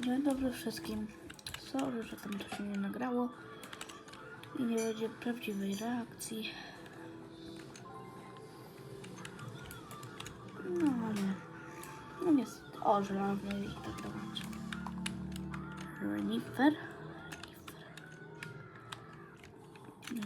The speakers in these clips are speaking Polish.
Dzień dobry wszystkim. Sorry, że tam to się nie nagrało i nie będzie prawdziwej reakcji. No ale no jest o żelazo i tak dalej. Renifer. No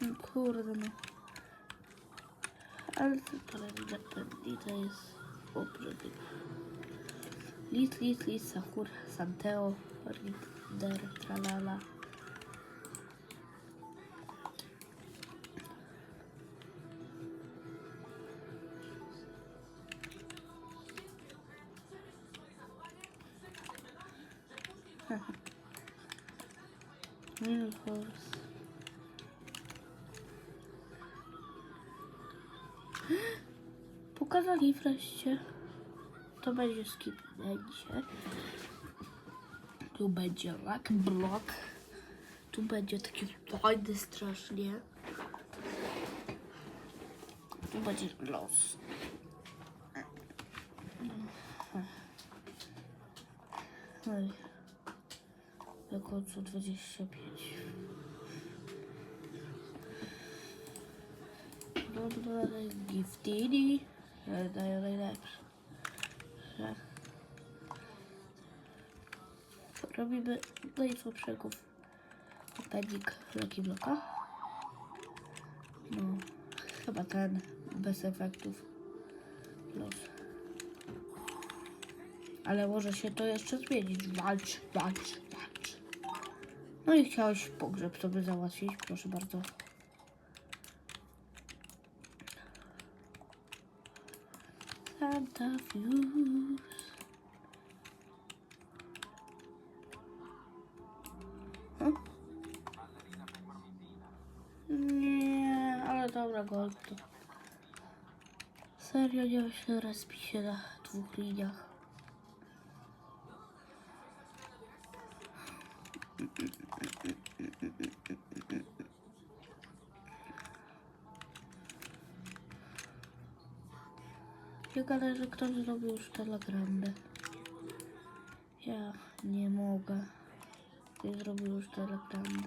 no kurde no. Ale to i to jest obrzydliwe. Lis, lis, lis, sahur, santeo. Horse. Pokazali wreszcie. To będzie skip będzie. Tu będzie rock block. Tu będzie taki fajny strasznie. Tu będzie los. Oj. Jako co 25. giftini. Daję najlepsze. Robimy najsłabszego pedik Lucky Blocka. No, chyba ten bez efektów. Los. Ale może się to jeszcze zmienić. Walcz, walcz, walcz. No i chciałeś pogrzeb sobie załatwić, proszę bardzo. front of Nie, ale dobra, gold. Serio, nie się rozpisie na dwóch liniach. Nie że ktoś zrobił już telegramę. Ja nie mogę. Ktoś zrobił już telegramę.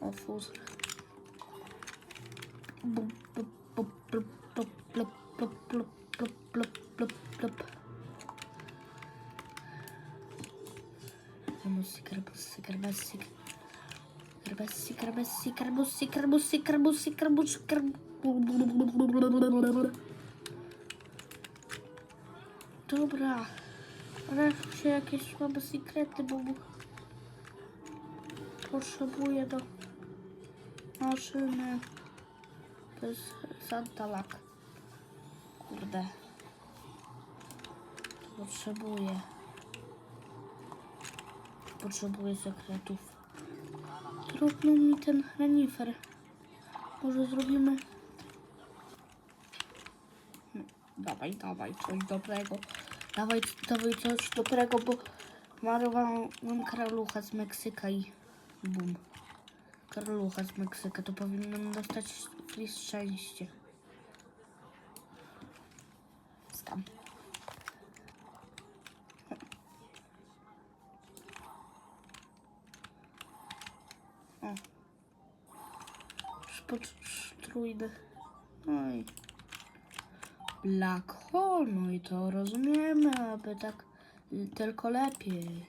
O fuz. Bup, Karbusi, karbusi, karbusi. Karbusi, karbusi, karbusi, karbusi, karbusi, karbusi, karbusi. Dobra. Wreszcie jakieś mamy sekrety, bo potrzebuję do maszyny. To jest Santalak. Kurde. Potrzebuję. Potrzebuję sekretów. Trudno mi ten renifer. Może zrobimy... No, dawaj, dawaj, coś dobrego. Dawaj, dawaj coś dobrego, bo malowałam karalucha z Meksyka i bum. Karalucha z Meksyka, to powinnam dostać free szczęście. Szpotrójny. Oj. Black hole, no i to rozumiemy, aby tak tylko lepiej.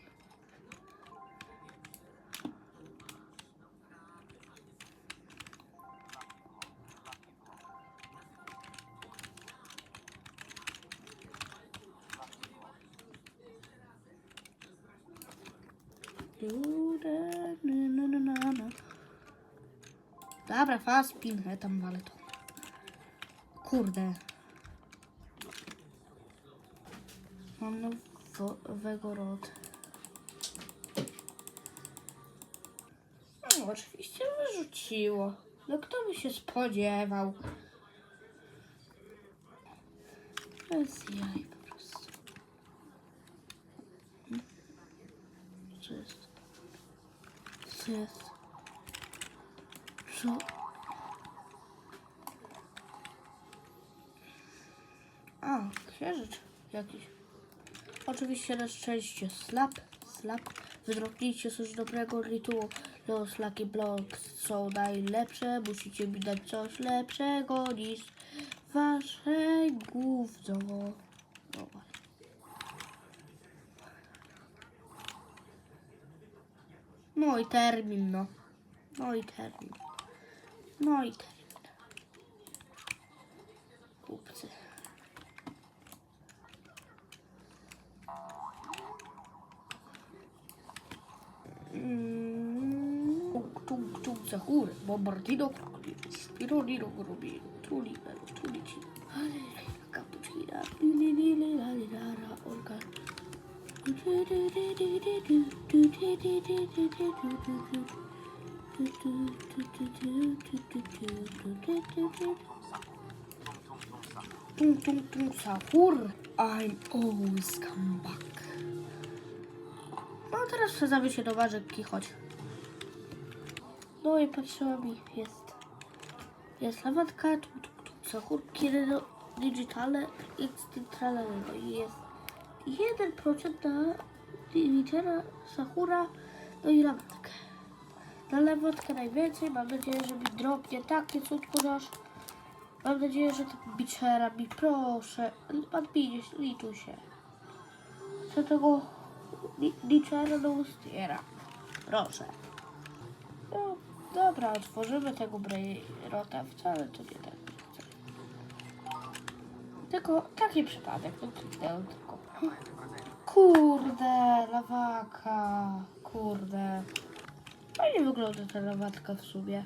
Dobra, fast ja tam walę to. Kurde. Mam no Wegorod. No, oczywiście wyrzuciło. No kto by się spodziewał? Bez jaj po prostu. Co jest? Co jest? Co? Księżyc jakiś. Oczywiście na szczęście slap, slap. Wydropnijcie coś dobrego rytuału. Los Lucky Blocks są najlepsze. Musicie mi dać coś lepszego niż wasze gówno. No właśnie. No i termin, no. No i termin. No i termin. Kupcy. za chór, bombardino crocodilo, spironino grobino, trulinaro, trulicino, cappuccina, lililara, orga. Tung tung tung sahur, I'll always come back. No teraz przezamy się do warzywki, chodź. No i patrzyła mi, jest. Jest lawatka, tu, tu, tu, sahur, kierero, digitale, extintralego i jest 1% na litera, sahura, no i lawatkę. Na lawatkę najwięcej, mam nadzieję, że mi dropnie takie cudku nasz. Mam nadzieję, że to biczera mi, proszę, pan liczuj się. Co tego li- liczera do ustiera. Proszę. No, dobra, otworzymy tego brejrota. Wcale to nie tak. Tylko taki przypadek, no kliknąłem tylko. Kurde, lawaka. Kurde. Fajnie wygląda ta lawatka w sumie.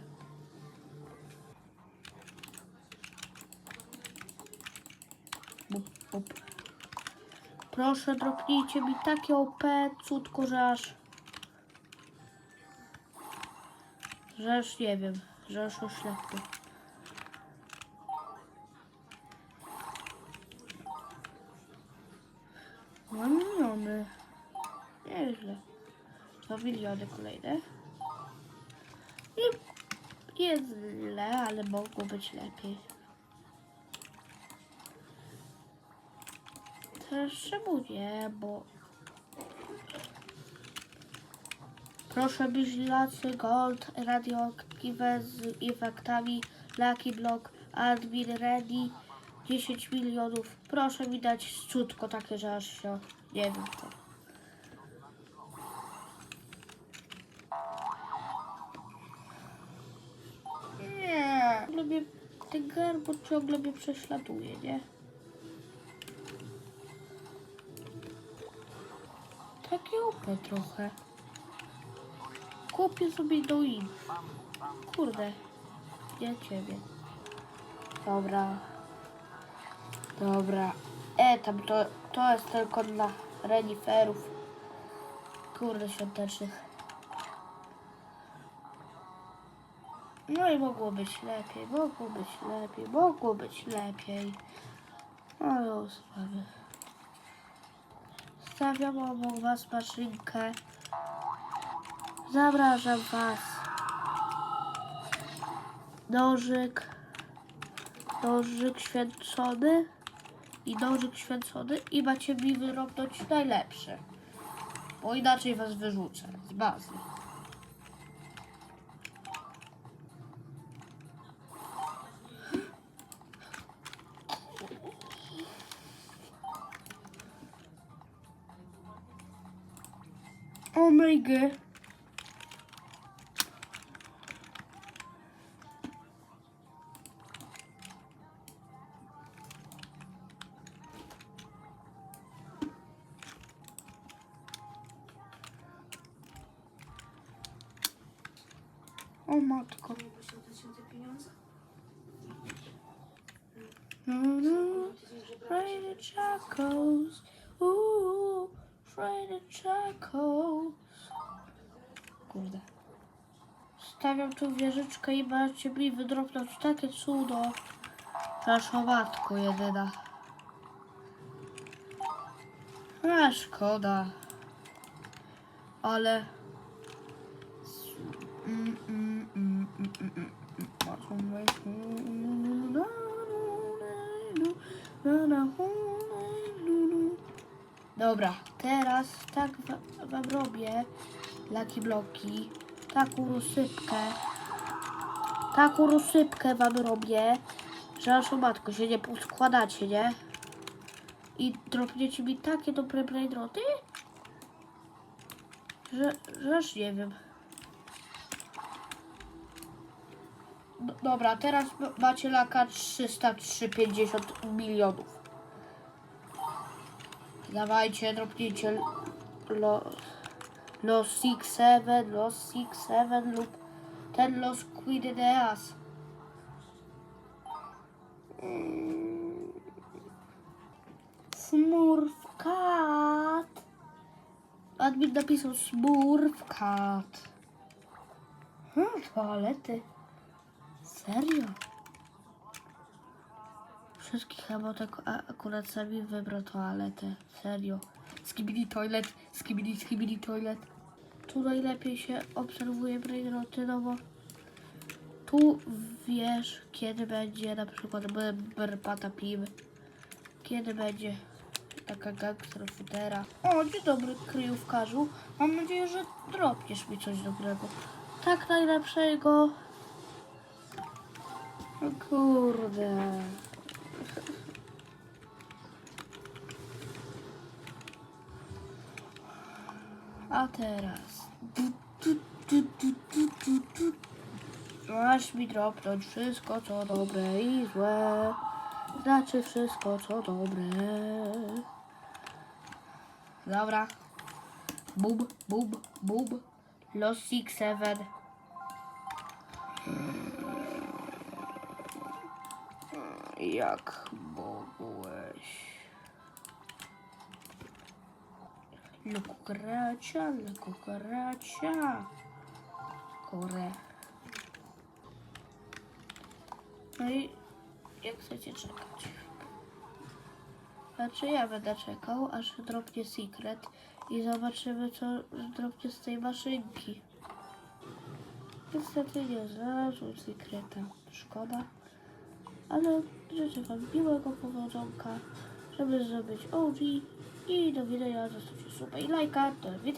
Bup, bup. Proszę, dropnijcie mi takie OP, cudko, że aż... Że aż nie wiem, że aż oślepy. Dwa miliony. Nieźle. Dwa miliony kolejne. Nie jest źle, ale mogło być lepiej. Nie, bo... Proszę Biżlacy Gold, radioaktywe z efektami, Lucky Block, Admin Ready, 10 milionów. Proszę mi dać cudko takie, że aż się, nie wiem co. Nie, mnie, ten garbo ciągle mnie prześladuje, nie? Opę trochę. Kupię sobie do in. Kurde. Ja ciebie. Dobra. Dobra. E, tam to, to jest tylko dla reniferów. Kurde, świątecznych. No i mogło być lepiej, mogło być lepiej, mogło być lepiej. No już sprawy. Stawiam obok was maszynkę. Zapraszam was. Nożyk. Nożyk święcony. I nożyk święcony. I macie mi wyrobnąć najlepszy. Bo inaczej was wyrzucę z bazy. my god. O matko. Nie posiadacie ooh, Freddy Chacos. Kurde. Stawiam tu wieżyczkę i macie mi wydropnąć takie cudo. Nasza matko jedyna. A szkoda. Ale... Mm, mm, mm. Dobra, teraz tak wa- wam robię laki bloki. Taką rozsypkę. Taką rozsypkę wam robię, że aż o matko się nie poskładacie, nie? I dropniecie mi takie dobre braindroty, że, że aż nie wiem. No, dobra, teraz macie laka 350 milionów. Dawajcie, dropnijcie lo, los 6-7, los 6-7 lub ten los Queen Ideas. Mm. Smurfkat. Admin napisał Smurfkat. Hmm, toalety. Serio? Wszystkich emotek a- akurat sami wybrał toaletę. Serio. Skibidi toilet, skibidi, skibidi toilet. Tu najlepiej się obserwuje brainroty, no bo tu wiesz, kiedy będzie na przykład berpata piwy. Kiedy będzie taka gangster. O, dzień dobry, kryjówkarzu. Mam nadzieję, że dropniesz mi coś dobrego. Tak najlepszego. O kurde. A teraz. Masz mi dropnąć wszystko co dobre i złe. Znaczy wszystko co dobre. Dobra. Bub, bub, bub. Los Six Seven. Jak mogłeś? La cucaracha, la cucaracha. Kore. No i jak chcecie czekać? Znaczy ja będę czekał, aż dropnie secret i zobaczymy co dropnie z tej maszynki. Niestety nie znalazłem secreta. Szkoda. Ale życzę wam miłego powodzonka, żeby zrobić OG i do widzenia, zostawcie suba i lajka. Do widzenia.